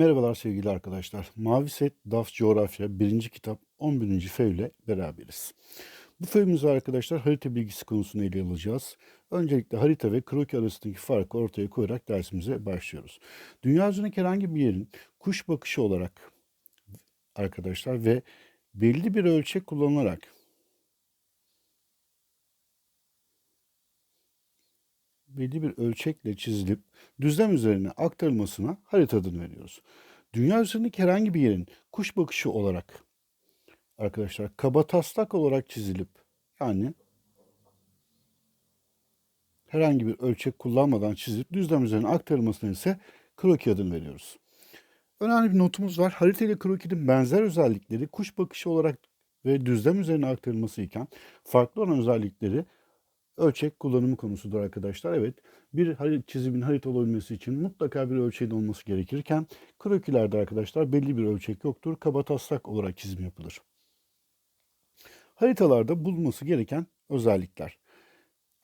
Merhabalar sevgili arkadaşlar. Mavi Set DAF Coğrafya 1. kitap 11. fev ile beraberiz. Bu fevimizde arkadaşlar harita bilgisi konusunu ele alacağız. Öncelikle harita ve kroki arasındaki farkı ortaya koyarak dersimize başlıyoruz. Dünya üzerindeki herhangi bir yerin kuş bakışı olarak arkadaşlar ve belli bir ölçek kullanılarak belli bir ölçekle çizilip düzlem üzerine aktarılmasına harita adını veriyoruz. Dünya üzerindeki herhangi bir yerin kuş bakışı olarak arkadaşlar kaba taslak olarak çizilip yani herhangi bir ölçek kullanmadan çizilip düzlem üzerine aktarılmasına ise kroki adını veriyoruz. Önemli bir notumuz var. Harita ile krokinin benzer özellikleri kuş bakışı olarak ve düzlem üzerine aktarılması iken farklı olan özellikleri ölçek kullanımı konusudur arkadaşlar. Evet bir harit, çizimin harita olabilmesi için mutlaka bir ölçeğin olması gerekirken krokilerde arkadaşlar belli bir ölçek yoktur. Kaba taslak olarak çizim yapılır. Haritalarda bulunması gereken özellikler.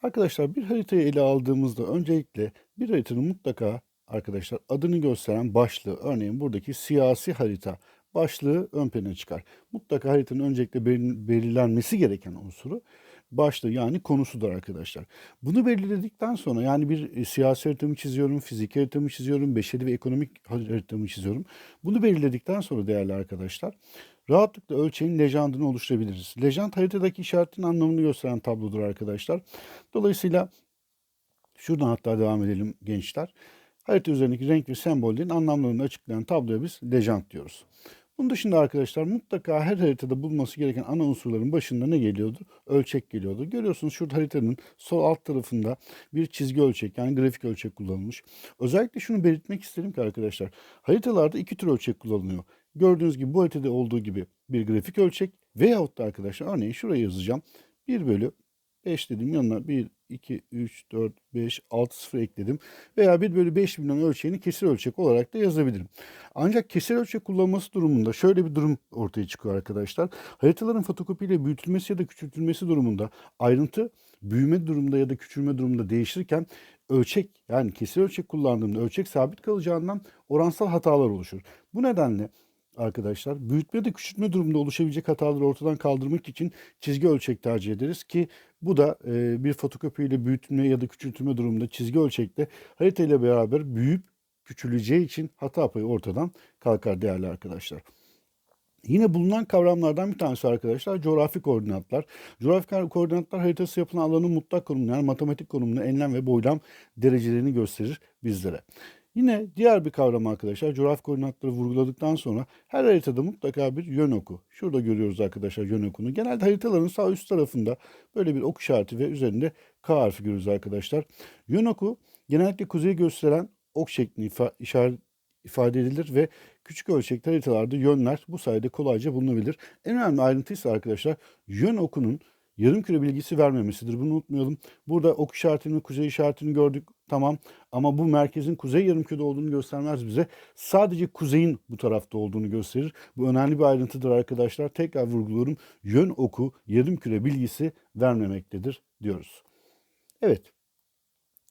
Arkadaşlar bir haritayı ele aldığımızda öncelikle bir haritanın mutlaka arkadaşlar adını gösteren başlığı örneğin buradaki siyasi harita başlığı ön plana çıkar. Mutlaka haritanın öncelikle belirlenmesi gereken unsuru başlığı yani konusudur arkadaşlar. Bunu belirledikten sonra yani bir e, siyasi haritamı çiziyorum, fizik haritamı çiziyorum, beşeri ve ekonomik haritamı çiziyorum. Bunu belirledikten sonra değerli arkadaşlar rahatlıkla ölçeğin lejandını oluşturabiliriz. Lejand haritadaki işaretin anlamını gösteren tablodur arkadaşlar. Dolayısıyla şuradan hatta devam edelim gençler. Harita üzerindeki renk ve sembollerin anlamlarını açıklayan tabloya biz lejand diyoruz. Bunun dışında arkadaşlar mutlaka her haritada bulunması gereken ana unsurların başında ne geliyordu? Ölçek geliyordu. Görüyorsunuz şurada haritanın sol alt tarafında bir çizgi ölçek yani grafik ölçek kullanılmış. Özellikle şunu belirtmek isterim ki arkadaşlar haritalarda iki tür ölçek kullanılıyor. Gördüğünüz gibi bu haritada olduğu gibi bir grafik ölçek veyahut da arkadaşlar örneğin şuraya yazacağım. 1 bölü 5 dedim yanına 1, 2, 3, 4, 5, 6 sıfır ekledim. Veya 1 bölü 5 milyon ölçeğini kesir ölçek olarak da yazabilirim. Ancak kesir ölçek kullanması durumunda şöyle bir durum ortaya çıkıyor arkadaşlar. Haritaların fotokopiyle büyütülmesi ya da küçültülmesi durumunda ayrıntı büyüme durumunda ya da küçülme durumunda değişirken ölçek yani kesir ölçek kullandığımda ölçek sabit kalacağından oransal hatalar oluşur. Bu nedenle arkadaşlar. Büyütme de küçültme durumunda oluşabilecek hataları ortadan kaldırmak için çizgi ölçek tercih ederiz ki bu da e, bir fotokopiyle büyütme ya da küçültme durumunda çizgi ölçekte harita ile beraber büyüyüp küçüleceği için hata payı ortadan kalkar değerli arkadaşlar. Yine bulunan kavramlardan bir tanesi arkadaşlar coğrafi koordinatlar. Coğrafi koordinatlar haritası yapılan alanın mutlak konumunu yani matematik konumunu, enlem ve boylam derecelerini gösterir bizlere. Yine diğer bir kavram arkadaşlar coğrafi koordinatları vurguladıktan sonra her haritada mutlaka bir yön oku. Şurada görüyoruz arkadaşlar yön okunu. Genelde haritaların sağ üst tarafında böyle bir ok işareti ve üzerinde K harfi görüyoruz arkadaşlar. Yön oku genellikle kuzeyi gösteren ok şeklinde ifa işaret ifade edilir ve küçük ölçekli haritalarda yönler bu sayede kolayca bulunabilir. En önemli ayrıntı ise arkadaşlar yön okunun yarım küre bilgisi vermemesidir. Bunu unutmayalım. Burada ok işaretini, kuzey işaretini gördük. Tamam ama bu merkezin kuzey yarımkürede olduğunu göstermez bize. Sadece kuzeyin bu tarafta olduğunu gösterir. Bu önemli bir ayrıntıdır arkadaşlar. Tekrar vurguluyorum. Yön oku yarımküre bilgisi vermemektedir diyoruz. Evet.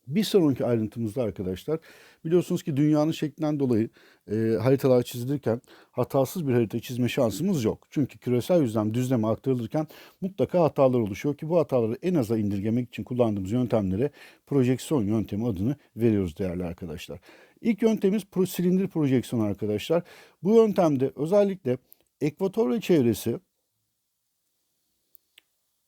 Bir sonraki ayrıntımızda arkadaşlar biliyorsunuz ki dünyanın şeklinden dolayı e, haritalar çizilirken hatasız bir harita çizme şansımız yok. Çünkü küresel yüzlem düzleme aktarılırken mutlaka hatalar oluşuyor ki bu hataları en aza indirgemek için kullandığımız yöntemlere projeksiyon yöntemi adını veriyoruz değerli arkadaşlar. İlk yöntemimiz silindir projeksiyon arkadaşlar. Bu yöntemde özellikle ekvator ve çevresi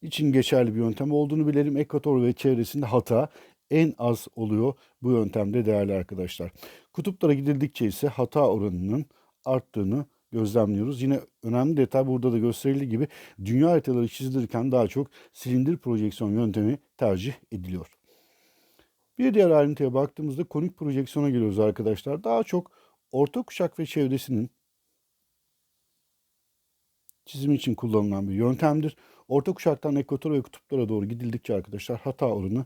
için geçerli bir yöntem olduğunu bilelim. Ekvator ve çevresinde hata en az oluyor bu yöntemde değerli arkadaşlar. Kutuplara gidildikçe ise hata oranının arttığını gözlemliyoruz. Yine önemli detay burada da gösterildiği gibi dünya haritaları çizilirken daha çok silindir projeksiyon yöntemi tercih ediliyor. Bir diğer ayrıntıya baktığımızda konik projeksiyona geliyoruz arkadaşlar. Daha çok orta kuşak ve çevresinin çizim için kullanılan bir yöntemdir. Orta kuşaktan ekvator ve kutuplara doğru gidildikçe arkadaşlar hata oranı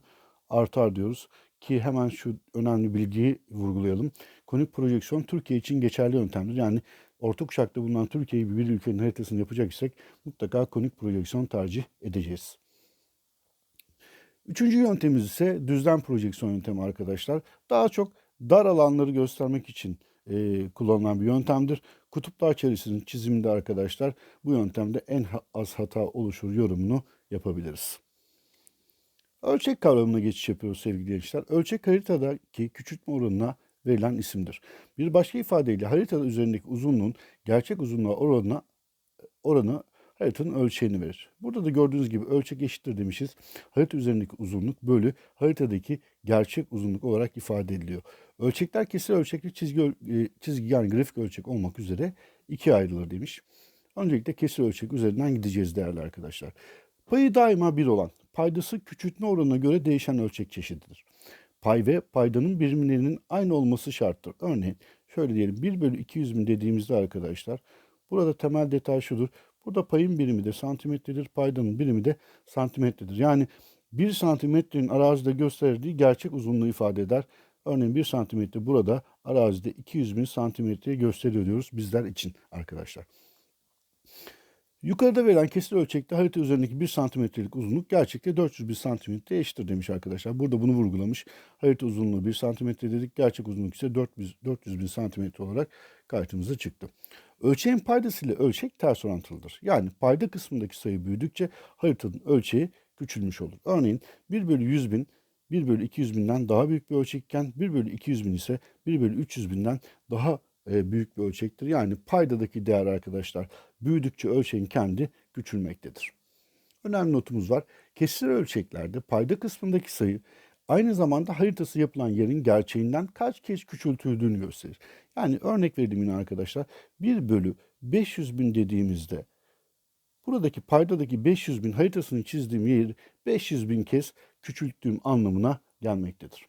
artar diyoruz. Ki hemen şu önemli bilgiyi vurgulayalım. Konik projeksiyon Türkiye için geçerli yöntemdir. Yani orta kuşakta bulunan Türkiye gibi bir ülkenin haritasını yapacak isek mutlaka konik projeksiyon tercih edeceğiz. Üçüncü yöntemimiz ise düzlem projeksiyon yöntemi arkadaşlar. Daha çok dar alanları göstermek için e, kullanılan bir yöntemdir. Kutuplar çevresinin çiziminde arkadaşlar bu yöntemde en az hata oluşur yorumunu yapabiliriz. Ölçek kavramına geçiş yapıyoruz sevgili gençler. Ölçek haritadaki küçültme oranına verilen isimdir. Bir başka ifadeyle haritada üzerindeki uzunluğun gerçek uzunluğa oranına oranı haritanın ölçeğini verir. Burada da gördüğünüz gibi ölçek eşittir demişiz. Harita üzerindeki uzunluk bölü haritadaki gerçek uzunluk olarak ifade ediliyor. Ölçekler kesir ölçekli çizgi, e, çizgi yani grafik ölçek olmak üzere ikiye ayrılır demiş. Öncelikle kesir ölçek üzerinden gideceğiz değerli arkadaşlar. Payı daima bir olan, paydası küçültme oranına göre değişen ölçek çeşididir. Pay ve paydanın birimlerinin aynı olması şarttır. Örneğin şöyle diyelim 1 bölü 200 bin dediğimizde arkadaşlar burada temel detay şudur. Burada payın birimi de santimetredir, paydanın birimi de santimetredir. Yani 1 santimetrenin arazide gösterdiği gerçek uzunluğu ifade eder. Örneğin 1 santimetre burada arazide 200 bin santimetreye gösteriyor diyoruz bizler için arkadaşlar. Yukarıda verilen kesir ölçekte harita üzerindeki 1 santimetrelik uzunluk gerçekte 400 bin santimetre eşittir demiş arkadaşlar. Burada bunu vurgulamış. Harita uzunluğu 1 santimetre dedik. Gerçek uzunluk ise 400, 400 bin santimetre olarak karşımıza çıktı. Ölçeğin paydası ile ölçek ters orantılıdır. Yani payda kısmındaki sayı büyüdükçe haritanın ölçeği küçülmüş olur. Örneğin 1 bölü 100 bin 1 bölü 200 binden daha büyük bir ölçekken 1 bölü 200 bin ise 1 bölü 300 binden daha e, büyük bir ölçektir. Yani paydadaki değer arkadaşlar büyüdükçe ölçeğin kendi küçülmektedir. Önemli notumuz var. Kesir ölçeklerde payda kısmındaki sayı aynı zamanda haritası yapılan yerin gerçeğinden kaç kez küçültüldüğünü gösterir. Yani örnek verdim yine arkadaşlar 1 bölü 500 bin dediğimizde buradaki paydadaki 500 bin haritasını çizdiğim yeri 500 bin kez küçülttüğüm anlamına gelmektedir.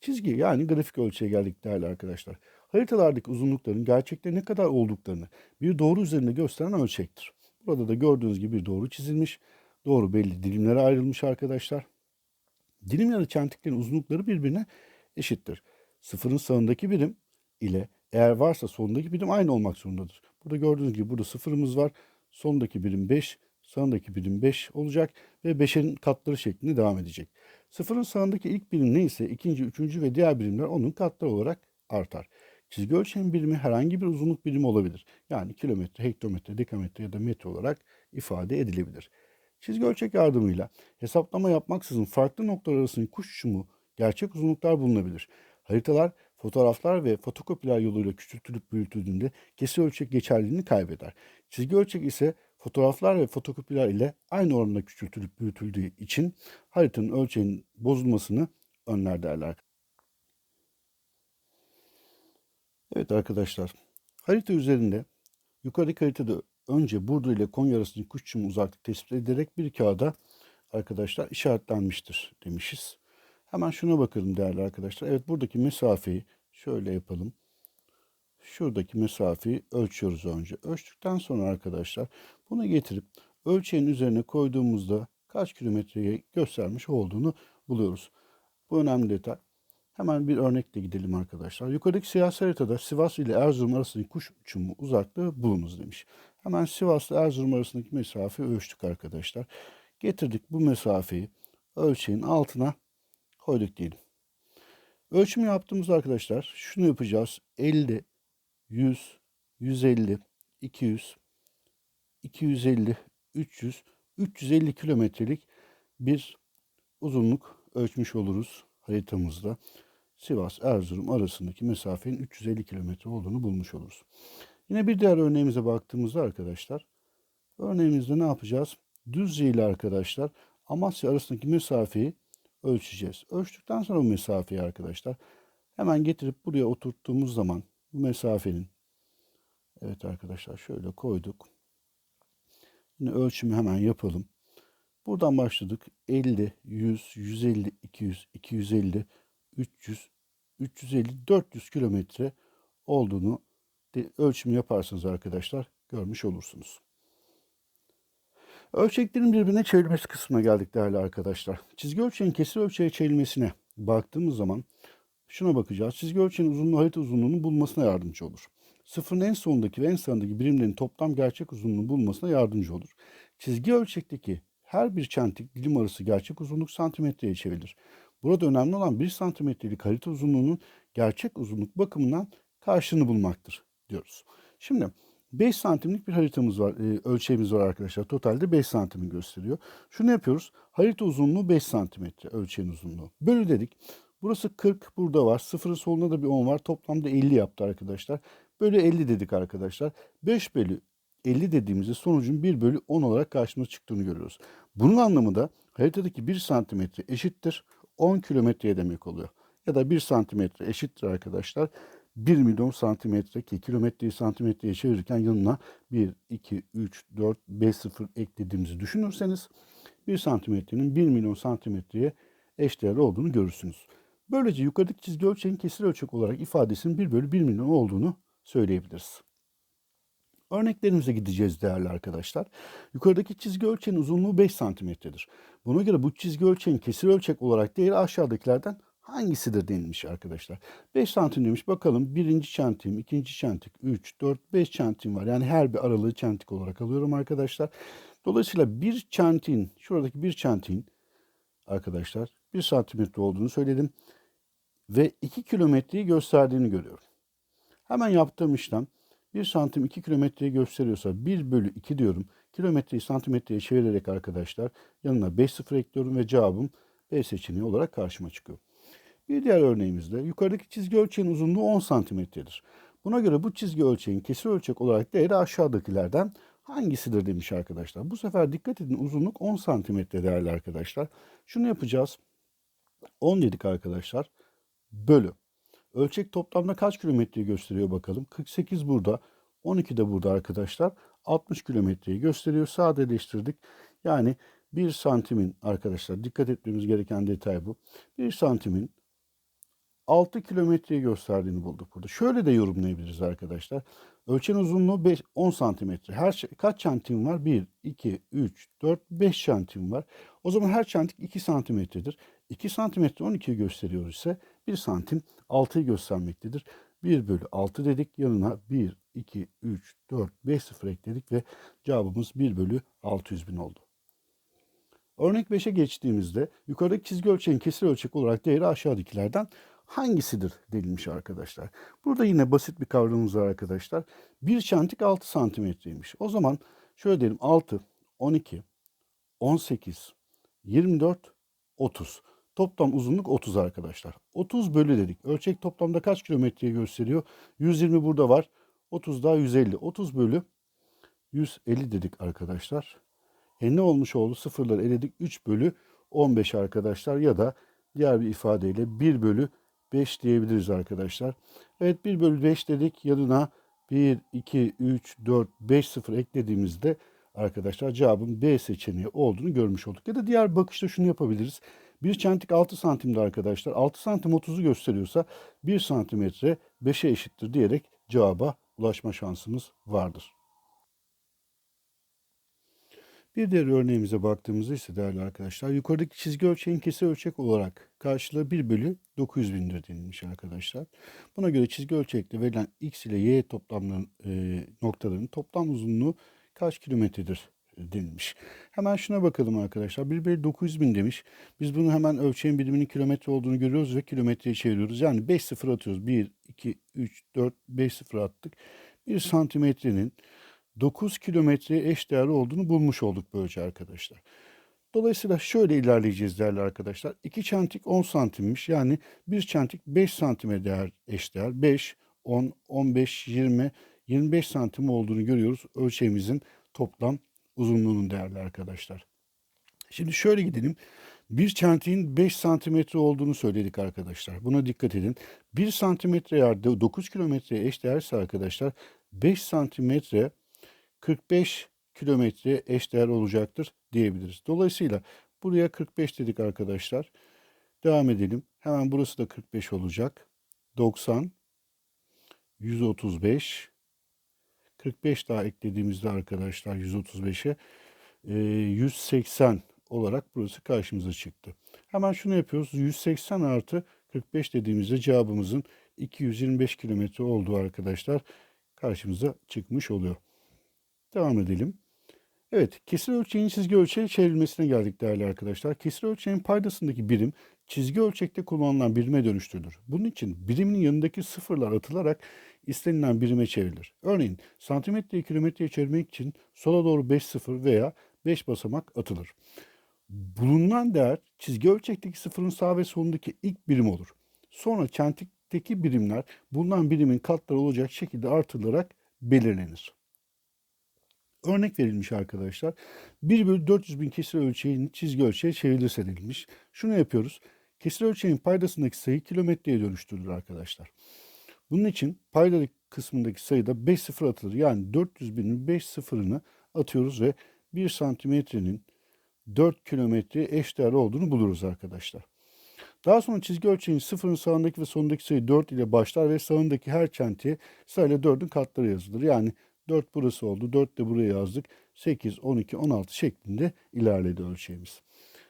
Çizgi yani grafik ölçüye geldik değerli arkadaşlar. Haritalardaki uzunlukların gerçekte ne kadar olduklarını bir doğru üzerinde gösteren ölçektir. Burada da gördüğünüz gibi bir doğru çizilmiş. Doğru belli dilimlere ayrılmış arkadaşlar. Dilim ya da çentiklerin uzunlukları birbirine eşittir. Sıfırın sağındaki birim ile eğer varsa solundaki birim aynı olmak zorundadır. Burada gördüğünüz gibi burada sıfırımız var. Sondaki birim 5, sağındaki birim 5 olacak ve 5'in katları şeklinde devam edecek. Sıfırın sağındaki ilk birim neyse ikinci, üçüncü ve diğer birimler onun katları olarak artar. Çizgi ölçeğin birimi herhangi bir uzunluk birimi olabilir. Yani kilometre, hektometre, dekametre ya da metre olarak ifade edilebilir. Çizgi ölçek yardımıyla hesaplama yapmaksızın farklı noktalar arasındaki kuş uçumu gerçek uzunluklar bulunabilir. Haritalar, fotoğraflar ve fotokopiler yoluyla küçültülüp büyütüldüğünde kesir ölçek geçerliliğini kaybeder. Çizgi ölçek ise fotoğraflar ve fotokopiler ile aynı oranda küçültülüp büyütüldüğü için haritanın ölçeğinin bozulmasını önler derler. Evet arkadaşlar, harita üzerinde yukarıdaki haritada önce Burdur ile Konya arasındaki kuş uçumu uzaklık tespit edilerek bir kağıda arkadaşlar işaretlenmiştir demişiz. Hemen şuna bakalım değerli arkadaşlar. Evet buradaki mesafeyi şöyle yapalım. Şuradaki mesafeyi ölçüyoruz önce. Ölçtükten sonra arkadaşlar bunu getirip ölçeğin üzerine koyduğumuzda kaç kilometreye göstermiş olduğunu buluyoruz. Bu önemli detay. Hemen bir örnekle gidelim arkadaşlar. Yukarıdaki siyasi haritada Sivas ile Erzurum arasındaki kuş uçumu uzaklığı bulunuz demiş. Hemen Sivas ile Erzurum arasındaki mesafeyi ölçtük arkadaşlar. Getirdik bu mesafeyi ölçeğin altına koyduk diyelim. Ölçümü yaptığımız arkadaşlar şunu yapacağız. 50, 100, 150, 200, 250, 300, 350 kilometrelik bir uzunluk ölçmüş oluruz haritamızda. Sivas Erzurum arasındaki mesafenin 350 kilometre olduğunu bulmuş oluruz. Yine bir diğer örneğimize baktığımızda arkadaşlar örneğimizde ne yapacağız? Düzce ile arkadaşlar Amasya arasındaki mesafeyi ölçeceğiz. Ölçtükten sonra bu mesafeyi arkadaşlar hemen getirip buraya oturttuğumuz zaman bu mesafenin evet arkadaşlar şöyle koyduk. Yine ölçümü hemen yapalım. Buradan başladık. 50, 100, 150, 200, 250, 300, 350, 400 kilometre olduğunu de, ölçümü yaparsanız arkadaşlar görmüş olursunuz. Ölçeklerin birbirine çevrilmesi kısmına geldik değerli arkadaşlar. Çizgi ölçeğin kesir ölçeğe çevrilmesine baktığımız zaman şuna bakacağız. Çizgi ölçeğin uzunluğu harita uzunluğunu bulmasına yardımcı olur. Sıfırın en sonundaki ve en sağındaki birimlerin toplam gerçek uzunluğunu bulmasına yardımcı olur. Çizgi ölçekteki her bir çentik dilim arası gerçek uzunluk santimetreye çevrilir. Burada önemli olan 1 santimetrelik harita uzunluğunun gerçek uzunluk bakımından karşılığını bulmaktır diyoruz. Şimdi 5 santimlik bir haritamız var, e, ölçeğimiz var arkadaşlar. Totalde 5 santimi gösteriyor. Şunu yapıyoruz. Harita uzunluğu 5 santimetre ölçeğin uzunluğu. Bölü dedik. Burası 40 burada var. Sıfırın solunda da bir 10 var. Toplamda 50 yaptı arkadaşlar. Bölü 50 dedik arkadaşlar. 5 bölü 50 dediğimizde sonucun 1 bölü 10 olarak karşımıza çıktığını görüyoruz. Bunun anlamı da haritadaki 1 santimetre eşittir 10 kilometreye demek oluyor. Ya da 1 santimetre eşittir arkadaşlar 1 milyon santimetre ki kilometreyi santimetreye çevirirken yanına 1, 2, 3, 4, 5 sıfır eklediğimizi düşünürseniz 1 santimetrenin 1 milyon santimetreye eşdeğer olduğunu görürsünüz. Böylece yukarıdaki çizgi ölçeğin kesir ölçek olarak ifadesinin 1 bölü 1 milyon olduğunu söyleyebiliriz. Örneklerimize gideceğiz değerli arkadaşlar. Yukarıdaki çizgi ölçeğin uzunluğu 5 santimetredir. Buna göre bu çizgi ölçeğin kesir ölçek olarak değeri aşağıdakilerden hangisidir denilmiş arkadaşlar. 5 santim demiş bakalım birinci çentim, ikinci çentik, 3, 4, 5 çentim var. Yani her bir aralığı çentik olarak alıyorum arkadaşlar. Dolayısıyla bir çentin, şuradaki bir çentin arkadaşlar 1 santimetre olduğunu söyledim. Ve 2 kilometreyi gösterdiğini görüyorum. Hemen yaptığım işlem 1 santim 2 kilometreyi gösteriyorsa 1 bölü 2 diyorum. Kilometreyi santimetreye çevirerek arkadaşlar yanına 5 sıfır ekliyorum ve cevabım B seçeneği olarak karşıma çıkıyor. Bir diğer örneğimizde yukarıdaki çizgi ölçeğin uzunluğu 10 santimetredir. Buna göre bu çizgi ölçeğin kesir ölçek olarak değeri aşağıdakilerden hangisidir demiş arkadaşlar. Bu sefer dikkat edin uzunluk 10 santimetre değerli arkadaşlar. Şunu yapacağız. 10 dedik arkadaşlar. Bölü. Ölçek toplamda kaç kilometreyi gösteriyor bakalım. 48 burada. 12 de burada arkadaşlar. 60 kilometreyi gösteriyor. Sadeleştirdik. Yani 1 santimin arkadaşlar dikkat etmemiz gereken detay bu. 1 santimin 6 kilometreyi gösterdiğini bulduk burada. Şöyle de yorumlayabiliriz arkadaşlar. Ölçen uzunluğu 5, 10 santimetre. Her şey, kaç santim var? 1, 2, 3, 4, 5 santim var. O zaman her çentik 2 santimetredir. 2 santimetre 12'yi gösteriyor ise 1 santim 6'yı göstermektedir. 1 bölü 6 dedik. Yanına 1, 2, 3, 4, 5 sıfır ekledik ve cevabımız 1 bölü 600 bin oldu. Örnek 5'e geçtiğimizde yukarıdaki çizgi ölçeğin kesir ölçek olarak değeri aşağıdakilerden hangisidir denilmiş arkadaşlar. Burada yine basit bir kavramımız var arkadaşlar. Bir çentik 6 santimetreymiş. O zaman şöyle diyelim 6, 12, 18, 24, 30. Toplam uzunluk 30 arkadaşlar. 30 bölü dedik. Ölçek toplamda kaç kilometreyi gösteriyor? 120 burada var. 30 daha 150. 30 bölü 150 dedik arkadaşlar. E ne olmuş oldu? Sıfırları eledik. 3 bölü 15 arkadaşlar ya da diğer bir ifadeyle 1 bölü 5 diyebiliriz arkadaşlar. Evet 1 bölü 5 dedik. Yanına 1, 2, 3, 4, 5 sıfır eklediğimizde arkadaşlar cevabın B seçeneği olduğunu görmüş olduk. Ya da diğer bakışta şunu yapabiliriz. Bir çentik 6 santimde arkadaşlar. 6 santim 30'u gösteriyorsa 1 santimetre 5'e eşittir diyerek cevaba ulaşma şansımız vardır. Bir diğer örneğimize baktığımızda ise değerli arkadaşlar yukarıdaki çizgi ölçeğin kesir ölçek olarak karşılığı 1 bölü 900 bindir denilmiş arkadaşlar. Buna göre çizgi ölçekte verilen x ile y toplamların e, noktaların toplam uzunluğu kaç kilometredir denilmiş. Hemen şuna bakalım arkadaşlar. 1 bölü 900 bin demiş. Biz bunu hemen ölçeğin biriminin kilometre olduğunu görüyoruz ve kilometreye çeviriyoruz. Yani 5 sıfır atıyoruz. 1, 2, 3, 4, 5 sıfır attık. 1 santimetrenin 9 kilometreye eş değerli olduğunu bulmuş olduk böylece arkadaşlar. Dolayısıyla şöyle ilerleyeceğiz değerli arkadaşlar. 2 çentik 10 santimmiş. Yani 1 çentik 5 santime değer eş değer. 5, 10, 15, 20, 25 santim olduğunu görüyoruz. Ölçeğimizin toplam uzunluğunun değerli arkadaşlar. Şimdi şöyle gidelim. Bir çentiğin 5 santimetre olduğunu söyledik arkadaşlar. Buna dikkat edin. 1 santimetre eğer 9 kilometreye eş değerse arkadaşlar 5 santimetre 45 kilometreye eşdeğer olacaktır diyebiliriz. Dolayısıyla buraya 45 dedik arkadaşlar. Devam edelim. Hemen burası da 45 olacak. 90 135 45 daha eklediğimizde arkadaşlar 135'e 180 olarak burası karşımıza çıktı. Hemen şunu yapıyoruz. 180 artı 45 dediğimizde cevabımızın 225 kilometre olduğu arkadaşlar karşımıza çıkmış oluyor. Devam edelim. Evet, kesir ölçeğin çizgi ölçeğe çevrilmesine geldik değerli arkadaşlar. Kesir ölçeğin paydasındaki birim çizgi ölçekte kullanılan birime dönüştürülür. Bunun için birimin yanındaki sıfırlar atılarak istenilen birime çevrilir. Örneğin santimetreyi kilometreye çevirmek için sola doğru 5 sıfır veya 5 basamak atılır. Bulunan değer çizgi ölçekteki sıfırın sağ ve solundaki ilk birim olur. Sonra çentikteki birimler bulunan birimin katları olacak şekilde artırılarak belirlenir. Örnek verilmiş arkadaşlar. 1 bölü 400 bin kesir ölçeğinin çizgi ölçeğe çevrilirse denilmiş. Şunu yapıyoruz. Kesir ölçeğin paydasındaki sayı kilometreye dönüştürülür arkadaşlar. Bunun için payda kısmındaki sayıda 5 sıfır atılır. Yani 400 binin 5 sıfırını atıyoruz ve 1 santimetrenin 4 kilometreye eş değer olduğunu buluruz arkadaşlar. Daha sonra çizgi ölçeğin sıfırın sağındaki ve sonundaki sayı 4 ile başlar ve sağındaki her çentiye sayıyla 4'ün katları yazılır. Yani 4 burası oldu, 4 de buraya yazdık. 8, 12, 16 şeklinde ilerledi ölçeğimiz.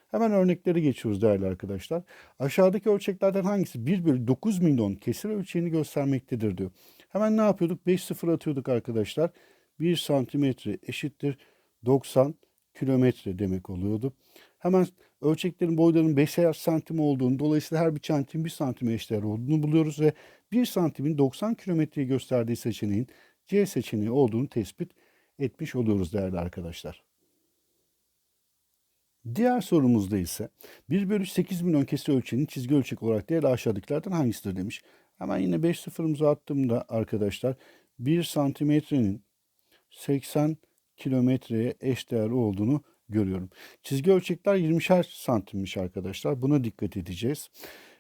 Hemen örnekleri geçiyoruz değerli arkadaşlar. Aşağıdaki ölçeklerden hangisi 1 bölü 9 milyon kesir ölçeğini göstermektedir diyor. Hemen ne yapıyorduk? 5 sıfır atıyorduk arkadaşlar. 1 santimetre eşittir 90 kilometre demek oluyordu. Hemen ölçeklerin boylarının 5'er santim olduğunu, dolayısıyla her bir santim 1 santime eşdeğer olduğunu buluyoruz ve 1 santimin 90 kilometreyi gösterdiği seçeneğin C seçeneği olduğunu tespit etmiş oluyoruz değerli arkadaşlar. Diğer sorumuzda ise 1 bölü 8 milyon kesir ölçeğinin çizgi ölçek olarak değerli aşağıdakilerden hangisidir demiş. Hemen yine 5 sıfırımızı attığımda arkadaşlar 1 santimetrenin 80 kilometreye eşdeğer olduğunu görüyorum. Çizgi ölçekler 20'şer santimmiş arkadaşlar. Buna dikkat edeceğiz.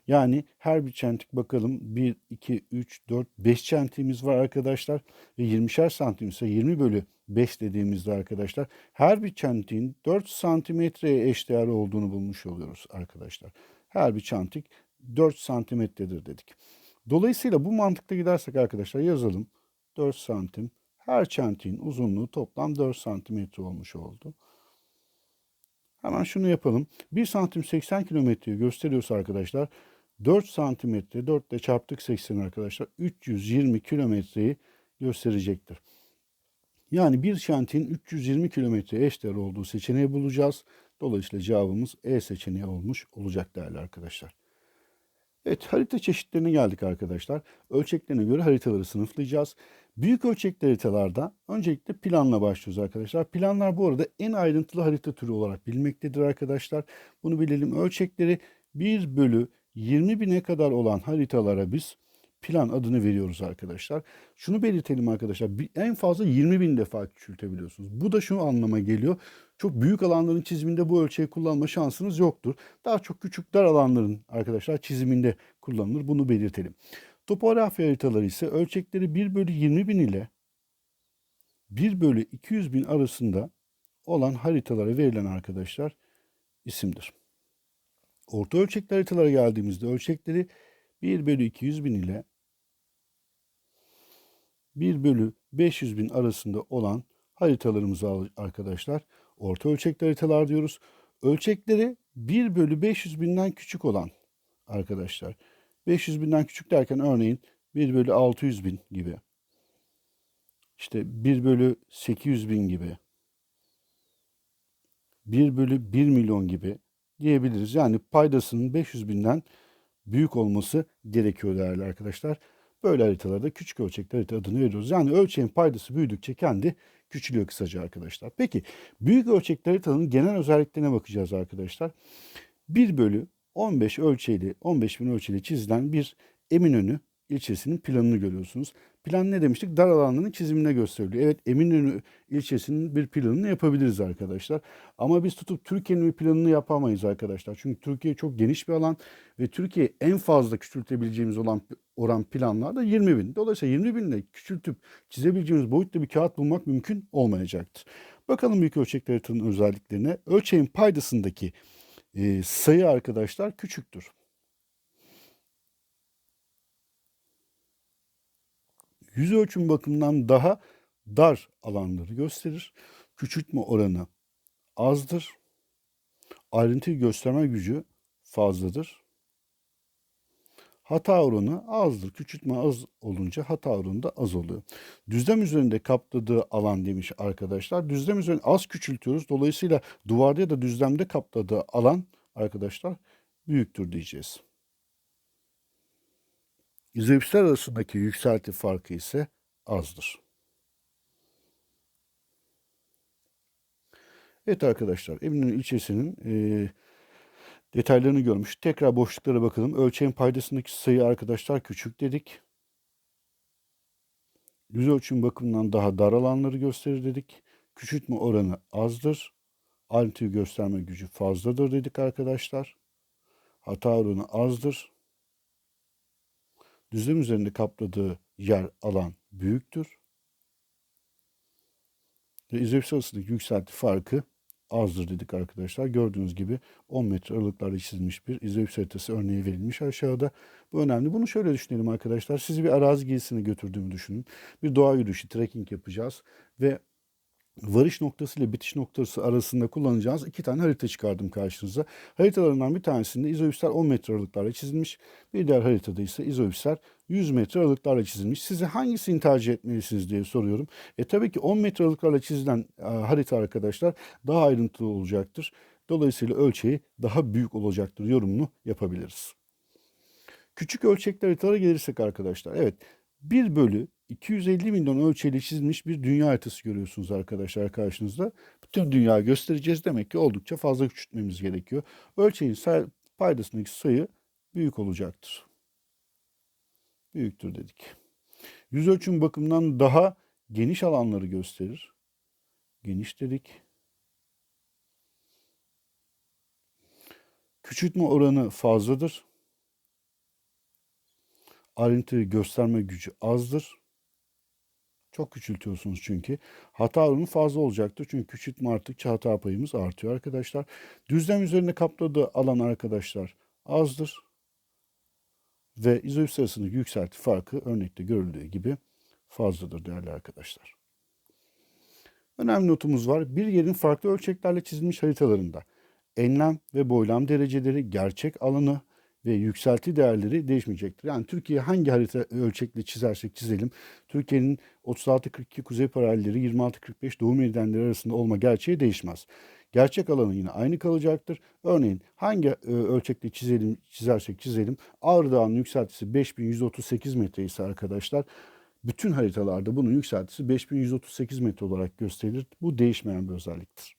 Yani her bir çentik bakalım 1, 2, 3, 4, 5 çentiğimiz var arkadaşlar. Ve 20'şer santim ise 20 bölü 5 dediğimizde arkadaşlar her bir çentiğin 4 santimetreye eşdeğer olduğunu bulmuş oluyoruz arkadaşlar. Her bir çentik 4 santimetredir dedik. Dolayısıyla bu mantıkta gidersek arkadaşlar yazalım. 4 santim. Her çentiğin uzunluğu toplam 4 santimetre olmuş oldu. Hemen şunu yapalım. 1 santim 80 kilometreyi gösteriyorsa arkadaşlar 4 santimetre 4 ile çarptık 80 arkadaşlar 320 kilometreyi gösterecektir. Yani bir şantiyin 320 kilometre eşdeğer olduğu seçeneği bulacağız. Dolayısıyla cevabımız E seçeneği olmuş olacak değerli arkadaşlar. Evet harita çeşitlerine geldik arkadaşlar. Ölçeklerine göre haritaları sınıflayacağız. Büyük ölçekli haritalarda öncelikle planla başlıyoruz arkadaşlar. Planlar bu arada en ayrıntılı harita türü olarak bilmektedir arkadaşlar. Bunu bilelim. Ölçekleri 1 bölü 20 bine kadar olan haritalara biz plan adını veriyoruz arkadaşlar. Şunu belirtelim arkadaşlar. En fazla 20 bin defa küçültebiliyorsunuz. Bu da şu anlama geliyor. Çok büyük alanların çiziminde bu ölçeği kullanma şansınız yoktur. Daha çok küçük dar alanların arkadaşlar çiziminde kullanılır. Bunu belirtelim. Topografya haritaları ise ölçekleri 1 bölü 20 bin ile 1 bölü 200 bin arasında olan haritalara verilen arkadaşlar isimdir. Orta ölçekli haritalara geldiğimizde ölçekleri 1 bölü 200 bin ile 1 bölü 500 bin arasında olan haritalarımızı arkadaşlar orta ölçekli haritalar diyoruz. Ölçekleri 1 bölü 500 binden küçük olan arkadaşlar. 500 binden küçük derken örneğin 1 bölü 600 bin gibi. İşte 1 bölü 800 bin gibi. 1 bölü 1 milyon gibi diyebiliriz. Yani paydasının 500 binden büyük olması gerekiyor değerli arkadaşlar. Böyle haritalarda küçük ölçekli harita adını veriyoruz. Yani ölçeğin paydası büyüdükçe kendi küçülüyor kısaca arkadaşlar. Peki büyük ölçekli haritanın genel özelliklerine bakacağız arkadaşlar. 1 bölü 15 ölçeğli, 15 bin ölçeğli çizilen bir Eminönü ilçesinin planını görüyorsunuz. Plan ne demiştik? Dar alanların çizimine gösteriliyor. Evet Eminönü ilçesinin bir planını yapabiliriz arkadaşlar. Ama biz tutup Türkiye'nin bir planını yapamayız arkadaşlar. Çünkü Türkiye çok geniş bir alan ve Türkiye en fazla küçültebileceğimiz olan oran planlar da 20 bin. Dolayısıyla 20 binle küçültüp çizebileceğimiz boyutta bir kağıt bulmak mümkün olmayacaktır. Bakalım büyük ölçekli haritanın özelliklerine. Ölçeğin paydasındaki e, sayı arkadaşlar küçüktür. Yüz ölçüm bakımından daha dar alanları gösterir. Küçültme oranı azdır. Ayrıntıyı gösterme gücü fazladır. Hata oranı azdır. Küçültme az olunca hata oranı da az oluyor. Düzlem üzerinde kapladığı alan demiş arkadaşlar. Düzlem üzerinde az küçültüyoruz. Dolayısıyla duvarda ya da düzlemde kapladığı alan arkadaşlar büyüktür diyeceğiz. İzopsler arasındaki yükselti farkı ise azdır. Evet arkadaşlar Eminönü ilçesinin e, detaylarını görmüş. Tekrar boşluklara bakalım. Ölçeğin paydasındaki sayı arkadaşlar küçük dedik. Yüz ölçüm bakımından daha dar alanları gösterir dedik. Küçültme oranı azdır. Ayrıntıyı gösterme gücü fazladır dedik arkadaşlar. Hata oranı azdır. Düzlem üzerinde kapladığı yer alan büyüktür. Ve izopsi arasındaki yükselti farkı azdır dedik arkadaşlar. Gördüğünüz gibi 10 metre aralıklarla çizilmiş bir izopsi haritası örneği verilmiş aşağıda. Bu önemli. Bunu şöyle düşünelim arkadaşlar. Sizi bir arazi gezisine götürdüğümü düşünün. Bir doğa yürüyüşü, trekking yapacağız ve varış noktası ile bitiş noktası arasında kullanacağınız iki tane harita çıkardım karşınıza. Haritalarından bir tanesinde izobüsler 10 metre aralıklarla çizilmiş. Bir diğer haritada ise izobüsler 100 metre aralıklarla çizilmiş. Size hangisini tercih etmelisiniz diye soruyorum. E tabii ki 10 metre aralıklarla çizilen e, harita arkadaşlar daha ayrıntılı olacaktır. Dolayısıyla ölçeği daha büyük olacaktır yorumunu yapabiliriz. Küçük ölçekli haritalara gelirsek arkadaşlar. Evet 1 bölü 250 milyon ölçeğiyle çizilmiş bir dünya haritası görüyorsunuz arkadaşlar karşınızda. Bütün dünya göstereceğiz demek ki oldukça fazla küçültmemiz gerekiyor. Ölçeğin paydasındaki sayı büyük olacaktır. Büyüktür dedik. Yüz ölçüm bakımından daha geniş alanları gösterir. Geniş dedik. Küçültme oranı fazladır. Ayrıntıyı gösterme gücü azdır. Çok küçültüyorsunuz çünkü. Hata oranı fazla olacaktır. Çünkü küçültme arttıkça hata payımız artıyor arkadaşlar. Düzlem üzerinde kapladığı alan arkadaşlar azdır. Ve izoip sayısının yükselti farkı örnekte görüldüğü gibi fazladır değerli arkadaşlar. Önemli notumuz var. Bir yerin farklı ölçeklerle çizilmiş haritalarında enlem ve boylam dereceleri, gerçek alanı ve yükselti değerleri değişmeyecektir. Yani Türkiye hangi harita ölçekle çizersek çizelim, Türkiye'nin 36-42 kuzey paralelleri 26-45 doğu meridiyenleri arasında olma gerçeği değişmez. Gerçek alanı yine aynı kalacaktır. Örneğin hangi e, ölçekle çizelim, çizersek çizelim Ağrı Dağı'nın yükseltisi 5138 metre ise arkadaşlar bütün haritalarda bunun yükseltisi 5138 metre olarak gösterilir. Bu değişmeyen bir özelliktir.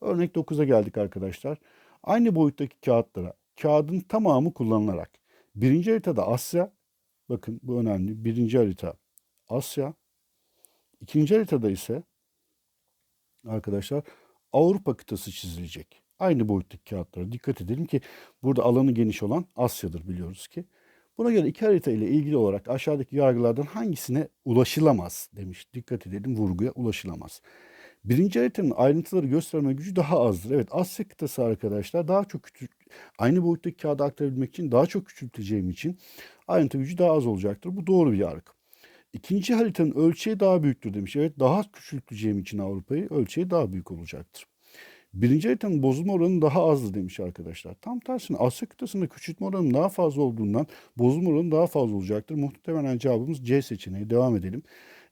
Örnek 9'a geldik arkadaşlar. Aynı boyuttaki kağıtlara kağıdın tamamı kullanılarak birinci haritada Asya, bakın bu önemli, birinci harita Asya, ikinci haritada ise arkadaşlar Avrupa kıtası çizilecek. Aynı boyuttaki kağıtlara dikkat edelim ki burada alanı geniş olan Asya'dır biliyoruz ki. Buna göre iki harita ile ilgili olarak aşağıdaki yargılardan hangisine ulaşılamaz demiş. Dikkat edelim vurguya ulaşılamaz. Birinci haritanın ayrıntıları gösterme gücü daha azdır. Evet Asya kıtası arkadaşlar daha çok küçük, aynı boyuttaki kağıda aktarabilmek için daha çok küçülteceğim için ayrıntı gücü daha az olacaktır. Bu doğru bir yargı. İkinci haritanın ölçeği daha büyüktür demiş. Evet daha küçülteceğim için Avrupa'yı ölçeği daha büyük olacaktır. Birinci haritanın bozulma oranı daha azdı demiş arkadaşlar. Tam tersine Asya kıtasında küçültme oranı daha fazla olduğundan bozulma oranı daha fazla olacaktır. Muhtemelen cevabımız C seçeneği. Devam edelim.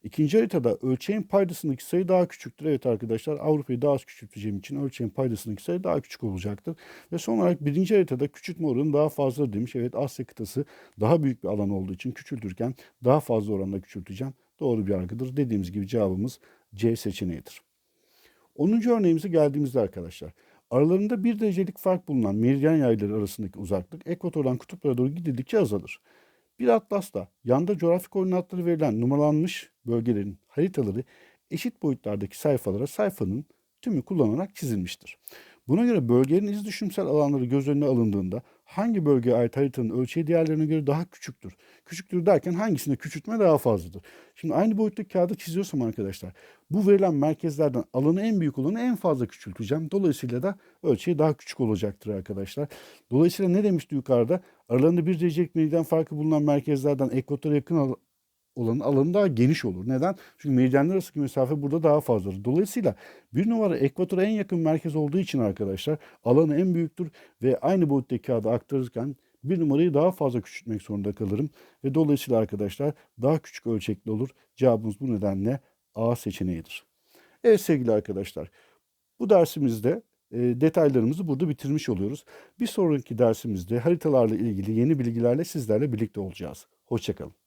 İkinci haritada ölçeğin paydasındaki sayı daha küçüktür. Evet arkadaşlar Avrupa'yı daha az küçülteceğim için ölçeğin paydasındaki sayı daha küçük olacaktır. Ve son olarak birinci haritada küçültme oranı daha fazla demiş. Evet Asya kıtası daha büyük bir alan olduğu için küçültürken daha fazla oranda küçülteceğim. Doğru bir yargıdır. Dediğimiz gibi cevabımız C seçeneğidir. 10. örneğimize geldiğimizde arkadaşlar. Aralarında bir derecelik fark bulunan meridyen yayları arasındaki uzaklık ekvatordan kutuplara doğru gidildikçe azalır. Bir atlasla yanda coğrafi koordinatları verilen numaralanmış bölgelerin haritaları eşit boyutlardaki sayfalara sayfanın tümü kullanarak çizilmiştir. Buna göre bölgenin iz düşümsel alanları göz önüne alındığında hangi bölgeye ait haritanın ölçeği diğerlerine göre daha küçüktür? Küçüktür derken hangisinde küçültme daha fazladır? Şimdi aynı boyutta kağıdı çiziyorsam arkadaşlar bu verilen merkezlerden alanı en büyük olanı en fazla küçülteceğim. Dolayısıyla da ölçeği daha küçük olacaktır arkadaşlar. Dolayısıyla ne demişti yukarıda? Aralarında bir derecelik meridyen farkı bulunan merkezlerden ekvatora yakın olanın alanı daha geniş olur. Neden? Çünkü meridyenler arasındaki mesafe burada daha fazladır. Dolayısıyla bir numara ekvatora en yakın merkez olduğu için arkadaşlar alanı en büyüktür ve aynı boyuttaki kağıda aktarırken bir numarayı daha fazla küçültmek zorunda kalırım. Ve dolayısıyla arkadaşlar daha küçük ölçekli olur. Cevabımız bu nedenle A seçeneğidir. Evet sevgili arkadaşlar bu dersimizde e, detaylarımızı burada bitirmiş oluyoruz. Bir sonraki dersimizde haritalarla ilgili yeni bilgilerle sizlerle birlikte olacağız. Hoşçakalın.